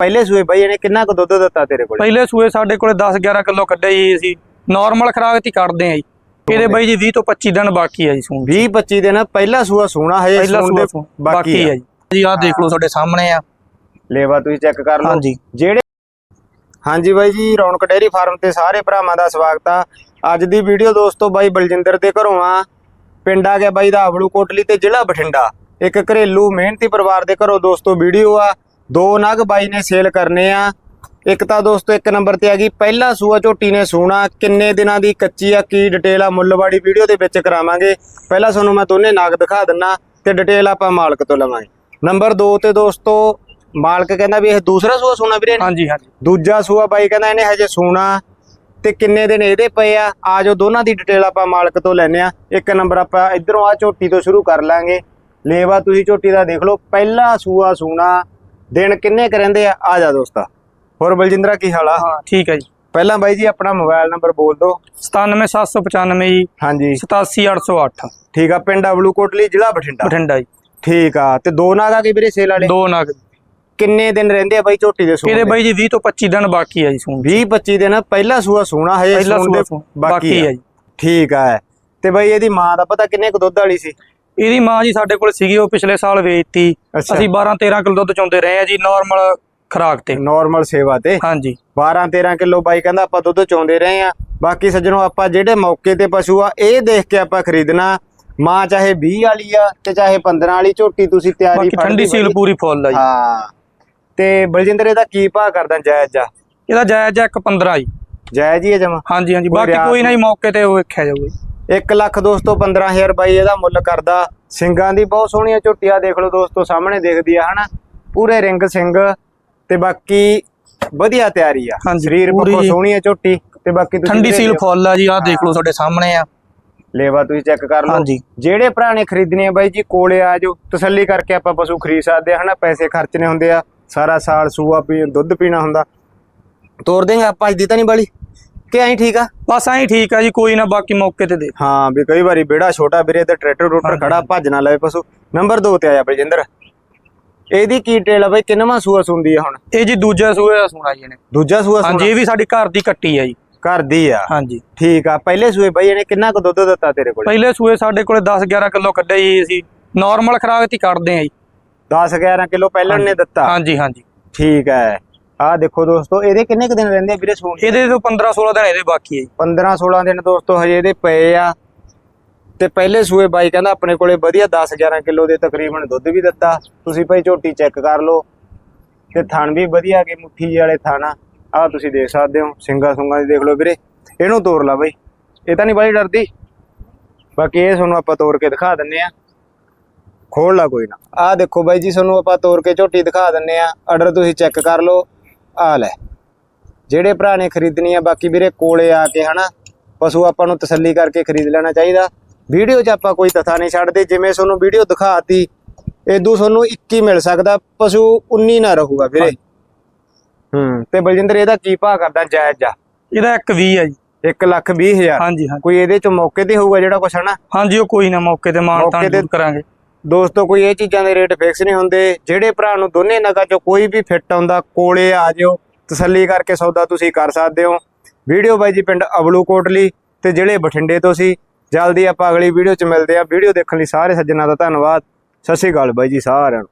ਪਹਿਲੇ ਸੂਏ ਬਾਈ ਇਹਨੇ ਕਿੰਨਾ ਕੁ ਦੁੱਧ ਦਿੱਤਾ ਤੇਰੇ ਕੋਲ? ਪਹਿਲੇ ਸੂਏ ਸਾਡੇ ਕੋਲੇ 10 11 ਕਿਲੋ ਕੱਢਿਆ ਜੀ ਅਸੀਂ। ਨਾਰਮਲ ਖਰਾਕ ਤੇ ਕੱਢਦੇ ਆ ਜੀ। ਇਹਦੇ ਬਾਈ ਜੀ 20 ਤੋਂ 25 ਦਿਨ ਬਾਕੀ ਆ ਜੀ ਸੂਣ 20 25 ਦਿਨ ਪਹਿਲਾ ਸੂਆ ਸੂਣਾ ਹਜੇ ਸੂਣ ਦੇ ਬਾਕੀ ਆ। ਜੀ। ਜੀ ਆਹ ਦੇਖ ਲਓ ਤੁਹਾਡੇ ਸਾਹਮਣੇ ਆ। ਲੇਵਾ ਤੁਸੀਂ ਚੈੱਕ ਕਰ ਲਓ। ਜਿਹੜੇ ਹਾਂਜੀ ਬਾਈ ਜੀ ਰੌਣਕ ਡੇਅਰੀ ਫਾਰਮ ਤੇ ਸਾਰੇ ਭਰਾਵਾਂ ਦਾ ਸਵਾਗਤ ਆ। ਅੱਜ ਦੀ ਵੀਡੀਓ ਦੋਸਤੋ ਬਾਈ ਬਲਜਿੰਦਰ ਦੇ ਘਰੋਂ ਆ। ਪਿੰਡ ਆ ਗਿਆ ਬਾਈ ਦਾ ਆਵੜੂ ਕੋਟਲੀ ਤੇ ਜ਼ਿਲ੍ਹਾ ਬਠਿੰਡਾ। ਇੱਕ ਘਰੇਲੂ ਮਿਹਨਤੀ ਪਰਿਵਾਰ ਦੇ ਘਰੋਂ ਦੋਸਤੋ ਵੀਡੀਓ ਆ। ਦੋ ਨਗ ਬਾਈ ਨੇ ਸੇਲ ਕਰਨੇ ਆ। ਇੱਕ ਤਾਂ ਦੋਸਤੋ ਇੱਕ ਨੰਬਰ ਤੇ ਆ ਗਈ। ਪਹਿਲਾ ਸੂਆ ਝੋਟੀ ਨੇ ਸੂਣਾ। ਕਿੰਨੇ ਦਿਨਾਂ ਦੀ ਕੱਚੀ ਆ ਕੀ ਡਿਟੇਲ ਆ ਮੁੱਲਵਾੜੀ ਵੀਡੀਓ ਦੇ ਵਿੱਚ ਕਰਾਵਾਂਗੇ। ਪਹਿਲਾਂ ਤੁਹਾਨੂੰ ਮੈਂ ਦੋਨੇ ਨਗ ਦਿਖਾ ਦਿੰਨਾ ਤੇ ਡਿਟੇਲ ਆਪਾਂ ਮਾਲਕ ਤੋਂ ਲਵਾਂਗੇ। ਨੰਬਰ 2 ਤੇ ਦੋਸਤੋ ਮਾਲਕ ਕਹਿੰਦਾ ਵੀ ਇਹ ਦੂਸਰਾ ਸੂਆ ਸੂਣਾ ਵੀਰੇ? ਹਾਂਜੀ ਹਾਂਜੀ। ਦੂਜਾ ਸੂਆ ਬਾਈ ਕਹਿੰਦਾ ਇਹਨੇ ਹਜੇ ਸੂਣਾ। ਤੇ ਕਿੰਨੇ ਦਿਨ ਇਹਦੇ ਪਏ ਆ? ਆ ਜੋ ਦੋਨਾਂ ਦੀ ਡਿਟੇਲ ਆਪਾਂ ਮਾਲਕ ਤੋਂ ਲੈਨੇ ਆ। ਇੱਕ ਨੰਬਰ ਆਪਾਂ ਇਧਰੋਂ ਆ ਝੋਟੀ ਤੋਂ ਸ਼ੁਰੂ ਕਰ ਲਾਂਗੇ। ਲੇਵਾ ਤੁਸੀਂ ਝੋਟੀ ਦਾ ਦੇਖ ਲਓ। ਪਹਿਲਾ ਸੂਆ ਸੂਣਾ। ਦਿਨ ਕਿੰਨੇ ਕਰੰਦੇ ਆ? ਆ ਜਾ ਦੋਸਤਾ। ਹੋਰ ਬਲਜਿੰਦਰਾ ਕੀ ਹਾਲ ਆ? ਹਾਂ ਠੀਕ ਹੈ ਜੀ। ਪਹਿਲਾਂ ਬਾਈ ਜੀ ਆਪਣਾ ਮੋਬਾਈਲ ਨੰਬਰ ਬੋਲ ਦਿਓ। 97795 ਜੀ। ਹਾਂਜੀ। 87808 ਠੀਕ ਆ ਪਿੰਡ ਅਬਲੂ ਕੋਟਲੀ ਜ਼ਿਲ੍ਹਾ ਬਠਿੰਡਾ। ਬਠਿੰਡਾ ਜੀ। ਠੀਕ ਆ ਤੇ ਦੋ ਨਾਗ ਆ ਗਏ ਵੀਰੇ ਸੇਲ ਵਾਲੇ? ਦੋ ਨਗ। ਕਿੰਨੇ ਦਿਨ ਰਹਿੰਦੇ ਆ ਬਾਈ ਝੋਟੀ ਦੇ ਸੂਣ ਇਹਦੇ? ਬਾਈ ਜੀ 20 ਤੋਂ 25 ਦਿਨ ਬਾਕੀ ਆ ਜੀ ਸੂਣ 20 25 ਦਿਨ ਪਹਿਲਾ ਸੂਆ ਸੂਣਾ ਹਜੇ ਸੂਣ ਦੇ ਬਾਕੀ ਆ ਜੀ। ਠੀਕ ਆ। ਤੇ ਬਈ ਇਹਦੀ ਮਾਂ ਦਾ ਪਤਾ ਕਿੰਨੇ ਕੁ ਦੁੱਧ ਵਾਲੀ ਸੀ? ਇਹਦੀ ਮਾਂ ਜੀ ਸਾਡੇ ਕੋਲ ਸੀਗੀ ਉਹ ਪਿਛਲੇ ਸਾਲ ਵੇਚਤੀ। ਅਸੀਂ 12 13 ਕਿਲੋ ਦੁੱਧ ਚੋਂਦੇ ਰਹੇ ਆ ਜੀ ਨਾਰਮਲ ਖਰਾਕ ਤੇ। ਨਾਰਮਲ ਸੇਵਾ ਤੇ। ਹਾਂਜੀ। 12 13 ਕਿਲੋ ਬਾਈ ਕਹਿੰਦਾ ਆਪਾਂ ਦੁੱਧ ਚੋਂਦੇ ਰਹੇ ਆ ਬਾਕੀ ਸੱਜਣੋ ਆਪਾਂ ਜਿਹੜੇ ਮੌਕੇ ਤੇ ਪਸ਼ੂ ਆ ਇਹ ਦੇਖ ਕੇ ਆਪਾਂ ਖਰੀਦਣਾ। ਮਾਂ ਚਾਹੇ 20 ਵਾਲੀ ਆ ਤੇ ਚਾਹੇ 15 ਵਾਲੀ ਝੋਟੀ ਤੁਸੀਂ ਤਿਆਰੀ ਬਾਕੀ ਠੰਡੀ ਸੀਲ ਪੂਰੀ ਫੁੱਲ ਆ ਜੀ। ਹਾਂ। ਤੇ ਬਲਜਿੰਦਰ ਇਹਦਾ ਕੀ ਭਾਅ ਕਰਦਾ ਜਾਇਜ਼ ਆ? ਇਹਦਾ ਜਾਇਜ਼ ਆ ਇੱਕ 15 ਜੀ। ਜਾਇਜ਼ ਹੀ ਹੈ ਜਮਾ? ਹਾਂਜੀ ਹਾਂਜੀ। ਬਾਕੀ ਕੋਈ ਨਾ ਮੌਕੇ ਤੇ ਉਹ ਵੇਖਿਆ ਜਾਊਗਾ। 1 ਲੱਖ ਦੋਸਤੋ 15000 ਬਾਈ ਇਹਦਾ ਮੁੱਲ ਕਰਦਾ। ਸਿੰਘਾਂ ਦੀ ਬਹੁਤ ਸੋਹਣੀਆਂ ਝੋਟੀਆਂ ਦੇਖ ਲਓ ਦੋਸਤੋ ਸਾਹਮਣੇ ਦਿਖਦੀ ਆ ਹਨਾ? ਪੂਰੇ ਰਿੰਗ ਸਿੰਘ ਤੇ ਬਾਕੀ ਵਧੀਆ ਤਿਆਰੀ ਆ। ਸਰੀਰ ਪੱਖੋਂ ਸੋਹਣੀ ਆ ਝੋਟੀ ਤੇ ਬਾਕੀ ਤੁਸੀਂ ਠੰਡੀ ਸੀਲ ਫੁੱਲ ਆ ਜੀ ਆਹ ਦੇਖ ਲਓ ਤੁਹਾਡੇ ਸਾਹਮਣੇ ਆ। ਲੇਵਾ ਤੁਸੀਂ ਚੈੱਕ ਕਰ ਲਓ। ਜਿਹੜੇ ਭਰਾ ਨੇ ਖਰੀਦਣੀ ਆ ਬਾਈ ਜੀ ਕੋਲੇ ਆ ਜਾਓ। ਤਸੱਲੀ ਕਰਕੇ ਆਪਾਂ ਪਸ਼ੂ ਖਰੀਦ ਸਕਦੇ ਆ ਹਨਾ? ਪੈਸੇ ਖਰਚਣੇ ਹੁੰਦੇ ਆ। ਸਾਰਾ ਸਾਲ ਸੂਆ ਪੀ ਦੁੱਧ ਪੀਣਾ ਹੁੰਦਾ। ਤੋਰ ਦੇਂਗੇ ਆਪਾਂ ਅੱਜ ਦੀ ਤਾਂ ਨਹੀਂ ਬਾਲੀ? ਕਿ ਐਂ ਠੀਕ ਆ? ਬਸ ਐਂ ਠੀਕ ਆ ਜੀ ਕੋਈ ਨਾ ਬਾਕੀ ਮੌਕੇ ਤੇ ਦੇ ਹਾਂ ਵੀ ਕਈ ਵਾਰੀ ਬੇੜਾ ਛੋਟਾ ਵੀਰੇ ਤੇ ਟਰੈਕਟਰ ਰੋਟਰ ਹਾਂਜੀ। ਖੜਾ ਭੱਜ ਨਾ ਲਵੇ ਪਸ਼ੂ। ਨੰਬਰ 2 ਤੇ ਆਇਆ ਬਲਜਿੰਦਰ। ਇਹਦੀ ਕੀ ਟੇਲ ਆ ਬਾਈ? ਕਿੰਨਵਾਂ ਸੂਆ ਸੁੰਦੀ ਆ ਹੁਣ? ਇਹ ਜੀ ਦੂਜਾ ਸੂਏ ਦਾ ਸੁਣਾ ਜੀ ਇਹਨੇ। ਦੂਜਾ ਸੂਆ ਹਾਂਜੀ ਸੁਣਾ ਇਹ ਵੀ ਸਾਡੀ ਘਰ ਦੀ ਕੱਟੀ ਆ ਜੀ। ਘਰ ਦੀ ਆ? ਹਾਂਜੀ। ਠੀਕ ਆ ਪਹਿਲੇ ਸੂਏ ਬਾਈ ਇਹਨੇ ਕਿੰਨਾ ਕੁ ਦੁੱਧ ਦਿੱਤਾ ਤੇਰੇ ਕੋਲ? ਪਹਿਲੇ ਸੂਏ ਸਾਡੇ ਕੋਲੇ 10 11 ਕਿਲੋ ਕੱਢਿਆ ਜੀ ਅਸੀਂ। ਨਾਰਮਲ ਖਰਾਕ ਤੇ ਕੱਢਦੇ ਆ ਜੀ। 10 11 ਕਿਲੋ ਪਹਿਲਾਂ ਨੇ ਦਿੱਤਾ? ਹਾਂਜੀ ਹਾਂਜੀ। ਠੀਕ ਹੈ ਆ ਦੇਖੋ ਦੋਸਤੋ ਇਹਦੇ ਕਿੰਨੇ ਕੁ ਦਿਨ ਰਹਿੰਦੇ ਆ ਵੀਰੇ ਸੂਣ ਇਹਦੇ ਤੋਂ 15 16 ਦਿਨ ਇਹਦੇ ਬਾਕੀ ਆ ਜੀ। 15 16 ਦਿਨ ਦੋਸਤੋ ਹਜੇ ਇਹਦੇ ਪਏ ਆ। ਤੇ ਪਹਿਲੇ ਸੂਏ ਬਾਈ ਕਹਿੰਦਾ ਆਪਣੇ ਕੋਲੇ ਵਧੀਆ 10 11 ਕਿਲੋ ਦੇ ਤਕਰੀਬਨ ਦੁੱਧ ਵੀ ਦਿੱਤਾ। ਤੁਸੀਂ ਭਾਈ ਝੋਟੀ ਚੈੱਕ ਕਰ ਲਓ। ਤੇ ਥਣ ਵੀ ਵਧੀਆ ਕਿ ਮੁੱਠੀ ਵਾਲੇ ਥਣ ਆ। ਤੁਸੀਂ ਦੇਖ ਸਕਦੇ ਹੋ ਸਿੰਗਾ ਸੁੰਗਾ ਦੀ ਦੇਖ ਲਓ ਵੀਰੇ। ਇਹਨੂੰ ਤੋੜ ਲਾ ਬਾਈ। ਇਹ ਤਾਂ ਨਹੀਂ ਬਾਈ ਡਰਦੀ। ਬਾਕੀ ਇਹ ਤੁਹਾਨੂੰ ਆਪਾਂ ਤੋੜ ਕੇ ਦਿਖਾ ਦਿੰਨੇ ਆ। ਖੋਲ ਲਾ ਕੋਈ ਨਾ। ਆਹ ਦੇਖੋ ਬਾਈ ਜੀ ਤੁਹਾਨੂੰ ਆਪਾਂ ਤੋੜ ਕੇ ਝੋਟੀ ਦਿਖਾ ਦਿੰਨੇ ਆ। ਆਰਡਰ ਤੁਸੀਂ ਚੈੱਕ ਕਰ ਲਓ। ਆ ਲੈ ਜਿਹੜੇ ਭਰਾ ਨੇ ਖਰੀਦਣੀ ਆ ਬਾਕੀ ਵੀਰੇ ਕੋਲੇ ਆ ਕੇ ਹਨਾ ਪਸ਼ੂ ਆਪਾਂ ਨੂੰ ਤਸੱਲੀ ਕਰਕੇ ਖਰੀਦ ਲੈਣਾ ਚਾਹੀਦਾ। ਵੀਡੀਓ 'ਚ ਆਪਾਂ ਕੋਈ ਤਥਾ ਨਹੀਂ ਛੱਡਦੇ ਜਿਵੇਂ ਤੁਹਾਨੂੰ ਵੀਡੀਓ ਦਿਖਾਤੀ ਇਦੋਂ ਤੁਹਾਨੂੰ 21 ਮਿਲ ਸਕਦਾ ਪਸ਼ੂ 19 ਨਾ ਰਹੂਗਾ ਵੀਰੇ। ਹੂੰ ਤੇ ਬਲਜਿੰਦਰ ਇਹਦਾ ਕੀ ਭਾਅ ਕਰਦਾ ਜਾਇਜ਼ ਆ? ਇਹਦਾ ਇੱਕ 20 ਆ ਜੀ। 1 ਲੱਖ 20 ਹਜ਼ਾਰ। ਹਾਂਜੀ ਹਾਂਜੀ। ਕੋਈ ਇਹਦੇ 'ਚ ਮੌਕੇ ਤੇ ਹੋਊਗਾ ਜਿਹੜਾ ਕੁਛ ਹਨਾ? ਹਾਂਜੀ ਉਹ ਕੋਈ ਨਾ ਮੌਕੇ ਤੇ ਮਾਨ ਮੌਕੇ ਤਾਨ ਤੇ- ਜ਼ਰੂਰ ਕਰਾਂਗੇ। ਦੋਸਤੋ, ਕੋਈ ਇਹ ਚੀਜ਼ਾਂ ਦੇ ਰੇਟ ਫਿਕਸ ਨਹੀਂ ਹੁੰਦੇ। ਜਿਹੜੇ ਭਰਾ ਨੂੰ ਦੋਨੇ ਨਗਾਂ 'ਚੋਂ ਕੋਈ ਵੀ ਫਿੱਟ ਆਉਂਦਾ, ਕੋਲੇ ਆ ਜਿਓ, ਤਸੱਲੀ ਕਰਕੇ ਸੌਦਾ ਤੁਸੀਂ ਕਰ ਸਕਦੇ ਹੋ। ਵੀਡੀਓ ਬਾਈ ਜੀ ਪਿੰਡ ਅਬਲੂ ਕੋਟਲੀ ਤੇ ਜਿਹੜੇ ਬਠਿੰਡੇ ਤੋਂ ਸੀ। ਜਲਦੀ ਆਪਾਂ ਅਗਲੀ ਵੀਡੀਓ 'ਚ ਮਿਲਦੇ ਆ ਵੀਡੀਓ ਦੇਖਣ ਲਈ ਸਾਰੇ ਸੱਜਣਾ ਦਾ ਧੰਨਵਾਦ। ਸਤਿ ਸ਼੍ਰੀ ਅਕਾਲ ਬਾਈ ਜੀ ਸਾਰਿਆਂ ਨੂੰ।